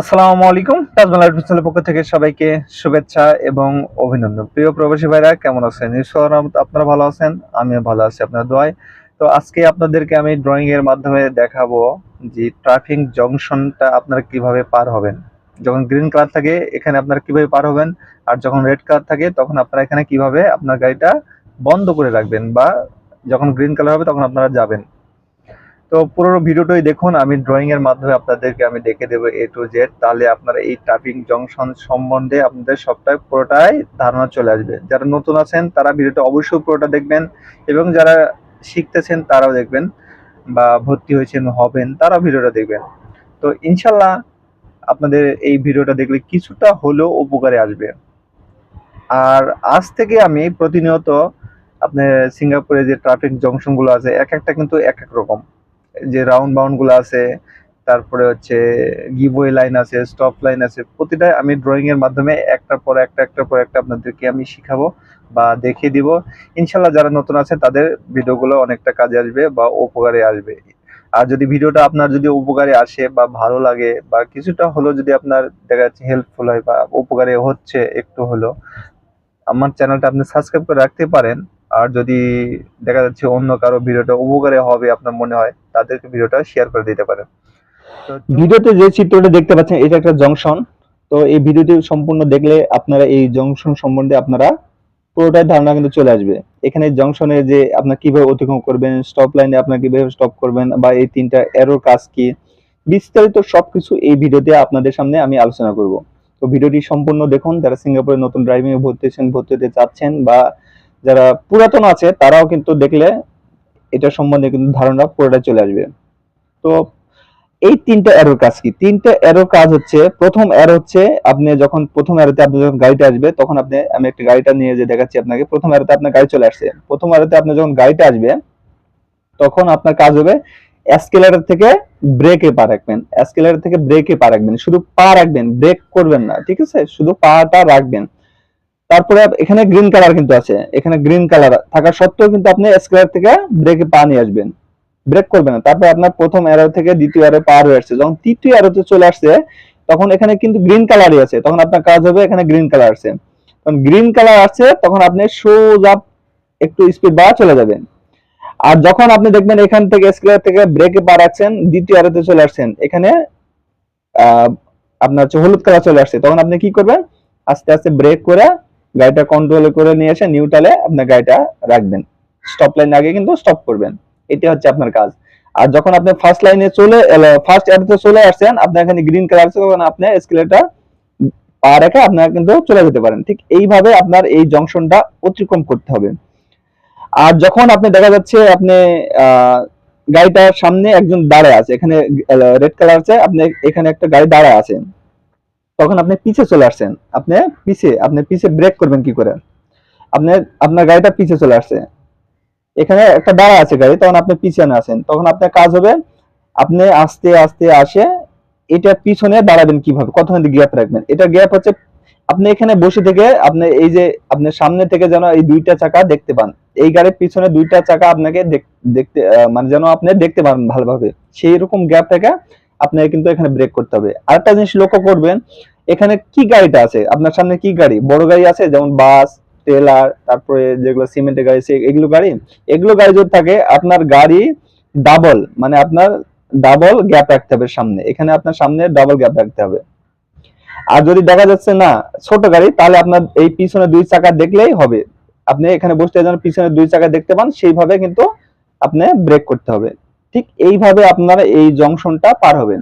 আসসালামু আলাইকুম। তাজমাল আর্টিফিশিয়ালের পক্ষ থেকে সবাইকে শুভেচ্ছা এবং অভিনন্দন। প্রিয় প্রবাসী ভাইরা, কেমন আছেন? ঈশ্বর আপনারা ভালো আছেন, আমিও ভালো আছি আপনার দোয়ায়। তো আজকে আপনাদেরকে আমি ড্রয়িং এর মাধ্যমে দেখাবো যে ট্রাফিক জংশনটা আপনারা কীভাবে পার হবেন। যখন গ্রিন কালার থাকে, এখানে আপনারা কীভাবে পার হবেন? আর যখন রেড কালার থাকে, তখন আপনারা এখানে কীভাবে আপনার গাড়িটা বন্ধ করে রাখবেন? বা যখন গ্রিন কালার হবে, তখন আপনারা যাবেন। তো পুরো ভিডিওটাই দেখুন, আমি ড্রয়িং এর মাধ্যমে আপনাদেরকে আমি দেখে দেবো এ টু জেড তাহলে আপনারা এই ট্রাফিক জংশন সম্বন্ধে আপনাদের সবটাই পুরোটাই ধারণা চলে আসবে। যারা নতুন আছেন, তারা ভিডিওটা অবশ্যই পুরোটা দেখবেন এবং যারা শিখতেছেন, তারাও দেখবেন বা ভর্তি হয়েছেন, হবেন, তারাও ভিডিওটা দেখবেন। তো ইনশাল্লাহ আপনাদের এই ভিডিওটা দেখলে কিছুটা হলেও উপকারে আসবে। আর আজ থেকে আমি প্রতিনিয়ত আপনার সিঙ্গাপুরে যে ট্রাফিক জংশনগুলো আছে, এক একটা কিন্তু এক এক রকম। যে রাউন্ড বাউন্ডগুলো আছে, তারপরে হচ্ছে গিভওয়ে লাইন আছে স্টপ লাইন আছে, প্রতিটা আমি ড্রয়িং এর মাধ্যমে একটার পর একটা, একটার পর একটা আপনাদেরকে আমি শিখাবো বা দেখিয়ে দিব। ইনশাল্লাহ যারা নতুন আছে, তাদের ভিডিওগুলো অনেকটা কাজে আসবে বা উপকারে আসবে। আর যদি ভিডিওটা আপনার যদি উপকারে আসে বা ভালো লাগে বা কিছুটা হলেও যদি আপনার দেখা যাচ্ছে হেল্পফুল হয় বা উপকারে হচ্ছে একটু হলেও, আমার চ্যানেলটা আপনি সাবস্ক্রাইব করে রাখতে পারেন। আর যদি দেখা যাচ্ছে অন্য কারও ভিডিওটা উপকারে হবে আপনার মনে হয়, তাদেরকে ভিডিওটা শেয়ার করে দিতে পারেন। ভিডিওতে যে চিত্রটা দেখতে পাচ্ছেন, এটা একটা জংশন। তো এই ভিডিওটি সম্পূর্ণ দেখলে আপনারা এই জংশন সম্বন্ধে আপনারা পুরোটাই ধারণা কিন্তু চলে আসবে। এখানে জংশনে যে আপনার কীভাবে অতিক্রম করবেন স্টপ লাইনে আপনার কীভাবে স্টপ করবেন, বা এই তিনটা এরোর কাজ কি, বিস্তারিত সবকিছু এই ভিডিওতে আপনাদের সামনে আমি আলোচনা করব। তো ভিডিওটি সম্পূর্ণ দেখুন, যারা সিঙ্গাপুরে নতুন ড্রাইভিং এ ভর্তি হচ্ছেন ভর্তি হতে চাচ্ছেন, বা যারা পুরাতন আছে, তারাও কিন্তু দেখলে এটা সম্বন্ধে কিন্তু ধারণা পুরোটা চলে আসবে। তো এই তিনটা এরোর কাজ কি? তিনটা এরোর কাজ হচ্ছে, প্রথম এরো হচ্ছে আপনি যখন প্রথম এরোতে আপনি যখন গাড়িটা আসবে, তখন আপনি, আমি একটা গাড়িটা নিয়ে যে দেখাচ্ছি আপনাকে, প্রথম এরোতে আপনার গাড়ি চলে আসছে। প্রথম এরোতে আপনি যখন গাড়িটা আসবে, তখন আপনার কাজ হবে এসকেলেটর থেকে ব্রেকে পা রাখবেন। এসকেলেটর থেকে ব্রেকে পা রাখবেন। শুধু পা রাখবেন ব্রেক করবেন না, ঠিক আছে? শুধু পাটা রাখবেন। তারপরে এখানে গ্রিন কালার কিন্তু আছে। এখানে গ্রিন কালার থাকা সত্ত্বেও কিন্তু আপনি এসকেলেটর থেকে ব্রেকে পা নিয়ে আসবেন। ব্রেক করবে না। তারপর আপনার প্রথম অ্যারো থেকে দ্বিতীয় অ্যারো পার হয়ে আসছে। যখন তৃতীয় অ্যারোতে চলে আসছে, তখন এখানে কিন্তু গ্রিন কালারই আছে। তখন আপনার কাজ হবে এখানে গ্রিন কালার আছে। তখন গ্রিন কালার আছে তখন আপনি সোজা একটু স্পিড বাড়া চলে যাবেন। আর যখন আপনি দেখবেন এখান থেকে স্কেলার থেকে ব্রেকে পা রাখছেন, দ্বিতীয় অ্যারোতে চলে আসছেন, এখানে আপনার হচ্ছে হলুদ কালার চলে আসছে। তখন আপনি কি করবেন? আস্তে আস্তে ব্রেক করে গাড়িটা কন্ট্রোল করে নিয়ে এসে নিউট্রালে আপনার গাড়িটা রাখবেন। স্টপ লাইন আগে কিন্তু স্টপ করবেন। এটা হচ্ছে আপনার কাজ। আর যখন আপনি ফার্স্ট লাইনে চলে ফার্স্ট এয়ারতে চলে আসছেন, আপনার এখানে গ্রিন কালার আছে, তখন আপনি স্কেলেটার পা রেখে আপনারা কিন্তু চলে যেতে পারেন। ঠিক এইভাবে আপনার এই জংশনটা অতিক্রম করতে হবে। আর যখন আপনি দেখা যাচ্ছে আপনি গাড়িটার সামনে একজন দাঁড়ায় আছে, এখানে রেড কালার আছে, আপনি এখানে একটা গাড়ি দাঁড়ায় আছে। তখন আপনি পিছে চলে আসছেন। আপনি পিছে আপনি পিছে ব্রেক করবেন কি করে? আপনি, আপনার গাড়িটা পিছে চলে আসছে। এখানে একটা দাঁড়া আছে গাড়ি, তখন আপনি পিছনে আসেন তখন আপনার কাজ হবে, আপনি আস্তে আস্তে আসে, এটা পিছনে দাঁড়াবেন কীভাবে? কতখানি গ্যাপ রাখবেন? এটা গ্যাপ হচ্ছে, আপনি এখানে বসে থেকে আপনি এই যে, আপনি সামনে থেকে যেন এই দুইটা চাকা দেখতে পান। এই গাড়ির পিছনে দুইটা চাকা আপনাকে দেখ- দেখতে মানে যেন আপনি দেখতে পান ভালোভাবে। সেই রকম গ্যাপ থেকে আপনাকে কিন্তু এখানে ব্রেক করতে হবে। আরেকটা জিনিস লক্ষ্য করবেন, এখানে কি গাড়িটা আছে? আপনার সামনে কি গাড়ি? বড় গাড়ি আছে, যেমন বাস, ট্রেলার, তারপরে যেগুলো সিমেন্টের গাড়ি এগুলো গাড়ি। এগুলো গাড়ি যদি থাকে, আপনার গাড়ি ডাবল মানে আপনার ডাবল গ্যাপ রাখতে হবে সামনে। এখানে আপনার সামনে ডাবল গ্যাপ রাখতে হবে। আর যদি দেখা যাচ্ছে না, ছোট গাড়ি, তাহলে আপনার এই পিছনে দুই চাকা দেখলেই হবে। আপনি এখানে বসতে যেন পিছনে দুই চাকা দেখতে পান, সেইভাবে কিন্তু আপনি ব্রেক করতে হবে। ঠিক এইভাবে আপনারা এই জংশনটা পার হবেন।